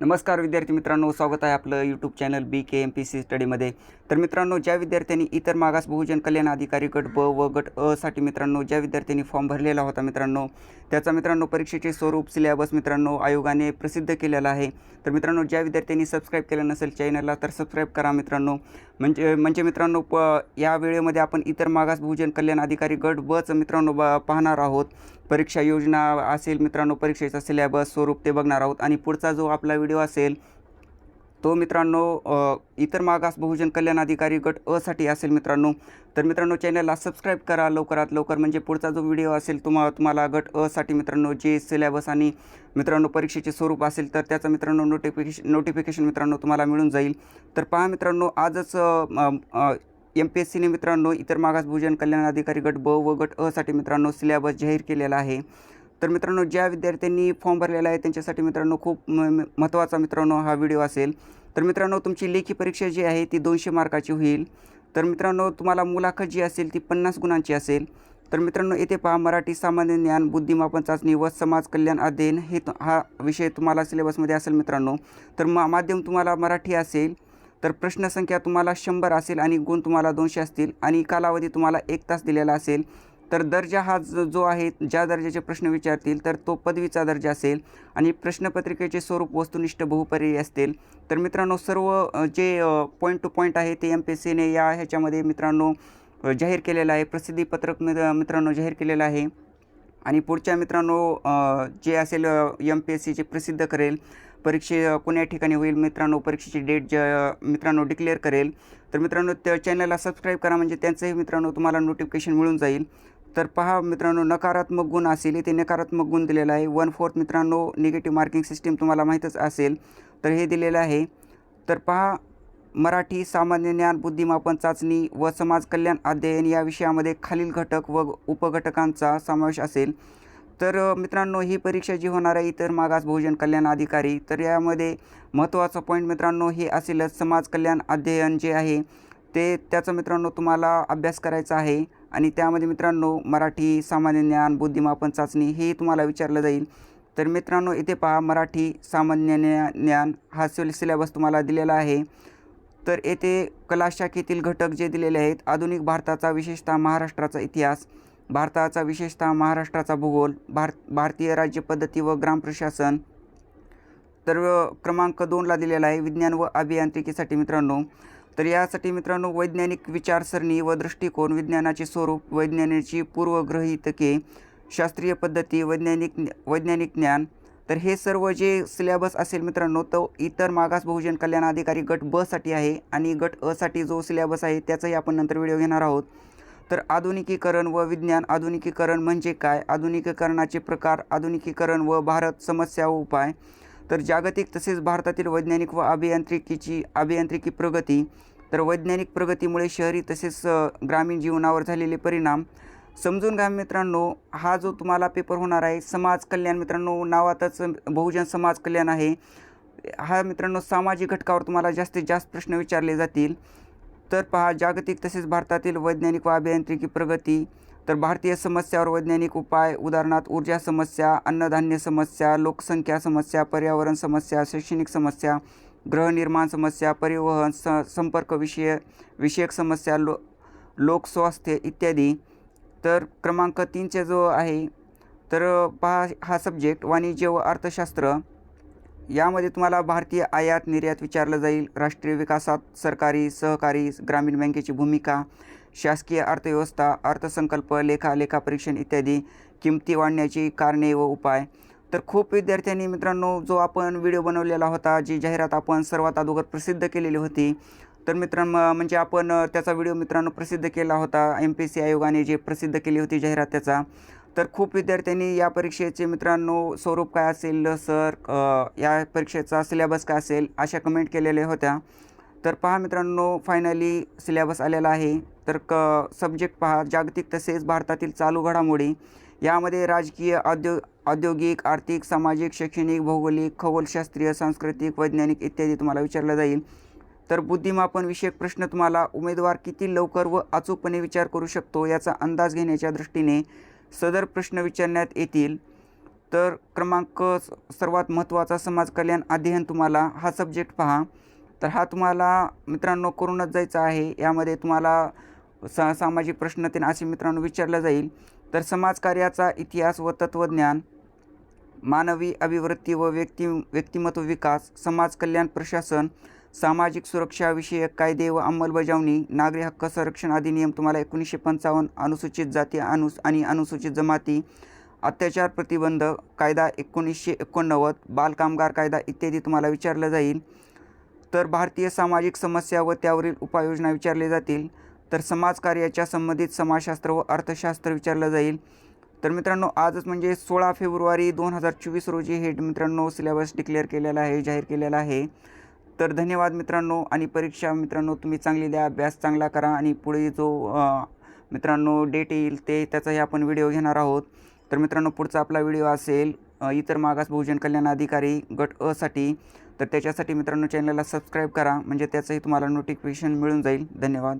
नमस्कार विद्यार्थी मित्रांनो स्वागत आहे आपलं YouTube channel B K M P C स्टडीमध्ये तर मित्रांनो ज्या विद्यार्थ्यांनी इतर मागास बहुजन कल्याण अधिकारी गट ब व गट अ साठी मित्रांनो ज्या विद्यार्थ्यांनी फॉर्म भरलेला होता मित्रांनो त्याचा मित्रांनो परीक्षेचे स्वरूप सिलेबस मित्रांनो आयोगाने प्रसिद्ध केलेला आहे. तर मित्रांनो ज्या विद्यार्थ्यांनी सबस्क्राईब केलं नसेल चॅनलला तर सबस्क्राईब करा मित्रांनो. म्हणजे म्हणजे मित्रांनो प या वेळेमध्ये आपण इतर मागास बहुजन कल्याण अधिकारी गट बच मित्रांनो ब पाहणार आहोत. परीक्षा योजना असेल मित्रांनो परीक्षेचा सिलेबस स्वरूप ते बघणार आहोत. आणि पुढचा जो आपला व्हिडिओ असेल तो मित्रांनो इतर मागास बहुजन कल्याण अधिकारी गट असाठी असेल मित्रांनो तर मित्रांनो चॅनलला सबस्क्राईब करा लवकरात लवकर म्हणजे पुढचा जो व्हिडिओ असेल तुम्हा तुम्हाला गट असाठी मित्रांनो जे सिलेबस आणि मित्रांनो परीक्षेचे स्वरूप असेल तर त्याचं मित्रांनो नोटिफिकेशन नोटिफिकेशन मित्रांनो तुम्हाला मिळून जाईल. तर पहा मित्रांनो आजच एम पी एस सीने मित्रांनो इतर मागास भूजन कल्याण अधिकारी गट ब व गट असाठी मित्रांनो सिलेबस जाहीर केलेला आहे. तर मित्रांनो ज्या विद्यार्थ्यांनी फॉर्म भरलेला आहे त्यांच्यासाठी मित्रांनो खूप म महत्त्वाचा मित्रांनो हा व्हिडिओ असेल. तर मित्रांनो तुमची लेखी परीक्षा जी आहे ती दोनशे मार्काची होईल. तर मित्रांनो तुम्हाला मुलाखत जी असेल ती पन्नास गुणांची असेल. तर मित्रांनो येथे पहा मराठी सामान्य ज्ञान बुद्धिमापन चाचणी व समाज कल्याण अध्ययन हे हा विषय तुम्हाला सिलेबसमध्ये असेल मित्रांनो. तर मा माध्यम तुम्हाला मराठी असेल तर प्रश्नसंख्या तुम्हाला शंभर असेल आणि गुण तुम्हाला दोनशे असतील आणि कालावधी तुम्हाला एक तास दिलेला असेल. तर दर्जा हा जो आहे ज्या दर्जाचे प्रश्न विचारतील तर तो पदवीचा दर्जा असेल आणि प्रश्नपत्रिकेचे स्वरूप वस्तुनिष्ठ बहुपर्यायी असतील. तर मित्रांनो सर्व जे पॉईंट टू पॉईंट आहे ते एम पी एस सीने या ह्याच्यामध्ये मित्रांनो जाहीर केलेलं आहे. प्रसिद्धीपत्रक मित्र मित्रांनो जाहीर केलेलं आहे. आणि पुढच्या मित्रांनो जे असेल एम पी एस सीचे प्रसिद्ध करेल परीक्षे कोण्या ठिकाणी होईल मित्रांनो परीक्षेची डेट ज मित्रांनो डिक्लेअर करेल तर मित्रांनो त्या चॅनलला सबस्क्राईब करा. म्हणजे त्यांचंही मित्रांनो तुम्हाला नोटिफिकेशन मिळून जाईल. तर पहा मित्रांनो नकारात्मक गुण असेल इथे नकारात्मक गुण दिलेला आहे. वन फोर्थ मित्रांनो निगेटिव्ह मार्किंग सिस्टीम तुम्हाला माहीतच असेल. तर हे दिलेलं आहे. तर पहा मराठी सामान्य ज्ञान बुद्धिमापन चाचणी व समाज कल्याण अध्ययन या विषयामध्ये खालील घटक व उपघटकांचा समावेश असेल. तर मित्रांनो ही परीक्षा जी होणार आहे इतर मागास बहुजन कल्याण अधिकारी तर यामध्ये महत्त्वाचं पॉईंट मित्रांनो हे असेलच समाज कल्याण अध्ययन जे आहे ते त्याचं मित्रांनो तुम्हाला अभ्यास करायचा आहे. आणि त्यामध्ये मित्रांनो मराठी सामान्य ज्ञान बुद्धिमापन चाचणी हे तुम्हाला विचारलं जाईल. तर मित्रांनो इथे पहा मराठी सामान्य ज्ञान हा सिल सिलेबस तुम्हाला दिलेला आहे. तर येथे कला शाखेतील घटक जे दिलेले आहेत आधुनिक भारताचा विशेषतः महाराष्ट्राचा इतिहास भारताचा विशेषतः महाराष्ट्राचा भूगोल भार भारतीय राज्यपद्धती व ग्राम प्रशासन. तर क्रमांक दोनला दिलेला आहे विज्ञान व अभियांत्रिकीसाठी मित्रांनो. तर यासाठी मित्रांनो वैज्ञानिक विचारसरणी व दृष्टिकोन विज्ञानाचे स्वरूप वैज्ञानाची पूर्वग्रहितके शास्त्रीय पद्धती वैज्ञानिक वैज्ञानिक ज्ञान तर हे सर्व जे सिलेबस असेल मित्रांनो तो इतर मागास बहुजन कल्याण अधिकारी गट ब साठी आहे आणि गट अ साठी जो सिलेबस आहे त्याचाही आपण नंतर व्हिडिओ घेणार आहोत. तर आधुनिकीकरण व विज्ञान आधुनिकीकरण म्हणजे काय? आधुनिकीकरणाचे प्रकार आधुनिकीकरण व भारत समस्या व उपाय तर जागतिक तसेच भारतातील वैज्ञानिक व अभियांत्रिकीची अभियांत्रिकी प्रगती तर वैज्ञानिक प्रगतीमुळे शहरी तसेच ग्रामीण जीवनावर झालेले परिणाम. समजून घ्या मित्रांनो हा जो तुम्हाला पेपर होणार आहे समाज कल्याण मित्रांनो नावातच बहुजन समाज कल्याण आहे. हा मित्रांनो सामाजिक घटकावर तुम्हाला जास्तीत जास्त प्रश्न विचारले जातील. तर पहा जागतिक तसेच भारतातील वैज्ञानिक व अभियांत्रिकी प्रगती तर भारतीय समस्यावर वैज्ञानिक उपाय उदाहरणार्थ ऊर्जा समस्या अन्नधान्य समस्या लोकसंख्या समस्या पर्यावरण समस्या शैक्षणिक समस्या गृहनिर्माण समस्या परिवहन स संपर्क विषय विषयक समस्या लो लोकस्वास्थ्य इत्यादी. तर क्रमांक तीनचे जो आहे तर पहा हा सब्जेक्ट वाणिज्य व अर्थशास्त्र. यामध्ये तुम्हाला भारतीय आयात निर्यात विचारलं जाईल. राष्ट्रीय विकासात सरकारी सहकारी ग्रामीण बँकेची भूमिका. शासकीय अर्थव्यवस्था अर्थसंकल्प लेखा लेखापरीक्षण इत्यादी किमती वाढण्याची कारणे व उपाय. तर खूप विद्यार्थ्यांनी मित्रांनो जो आपण व्हिडिओ बनवलेला होता जी जाहिरात आपण सर्वात अगोदर प्रसिद्ध केलेली होती तर मित्रांनो म्हणजे आपण त्याचा व्हिडिओ मित्रांनो प्रसिद्ध केला होता एम पी सी आयोगाने जे प्रसिद्ध केली होती जाहिरात त्याचा. तर खूप विद्यार्थ्यांनी या परीक्षेचे मित्रांनो स्वरूप काय असेल सर या परीक्षेचा सिलेबस काय असेल अशा कमेंट केलेल्या होत्या. तर पहा मित्रांनो फायनली सिलेबस आलेला आहे. तर क सब्जेक्ट पहा जागतिक तसेच भारतातील चालू घडामोडी. यामध्ये राजकीय औद्यो औद्योगिक आर्थिक सामाजिक शैक्षणिक भौगोलिक खगोलशास्त्रीय सांस्कृतिक वैज्ञानिक इत्यादी तुम्हाला विचारलं जाईल. तर बुद्धिमापन विषयक प्रश्न तुम्हाला उमेदवार किती लवकर व अचूकपणे विचार करू शकतो याचा अंदाज घेण्याच्या दृष्टीने सदर प्रश्न विचारण्यात येतील. तर क्रमांक सर्वात महत्त्वाचा समाज कल्याण अध्ययन तुम्हाला हा सब्जेक्ट पहा. तर हा तुम्हाला मित्रांनो करूनच जायचा आहे. यामध्ये तुम्हाला सा सामाजिक प्रश्न त्यांना असे मित्रांनो विचारलं जाईल. तर समाजकार्याचा इतिहास व तत्त्वज्ञान मानवी अभिवृत्ती व व्यक्ती व्यक्तिमत्व विकास समाज कल्याण प्रशासन सामाजिक सुरक्षाविषयक कायदे व अंमलबजावणी नागरी हक्क संरक्षण अधिनियम तुम्हाला एकोणीसशे पंचावन्न अनुसूचित जाती अनु आणि अनुसूचित जमाती अत्याचार प्रतिबंध कायदा एकोणीसशे एकोणनव्वद बालकामगार कायदा इत्यादी तुम्हाला विचारलं जाईल. तर भारतीय सामाजिक समस्या व त्यावरील उपाययोजना विचारले जातील. तर समाजकार्याच्या संबंधित समाजशास्त्र व अर्थशास्त्र विचारलं जाईल. तर मित्रांनो आजच म्हणजे सोळा फेब्रुवारी दोन हजार चोवीस रोजी हे मित्रांनो सिलेबस डिक्लेअर केलेला आहे जाहीर केलेला आहे. तर धन्यवाद मित्रांनो आणि परीक्षा मित्रांनो तुम्ही चांगली द्या अभ्यास चांगला करा आणि पुढे जो मित्रांनो डेट येईल ते त्याचाही आपण व्हिडिओ घेणार आहोत. तर मित्रांनो पुढचा आपला व्हिडिओ असेल इतर मागास बहुजन कल्याण अधिकारी गट अ साठी. तर त्याच्यासाठी मित्रांनो चॅनलला सबस्क्राईब करा म्हणजे त्याचंही तुम्हाला नोटिफिकेशन मिळून जाईल. धन्यवाद.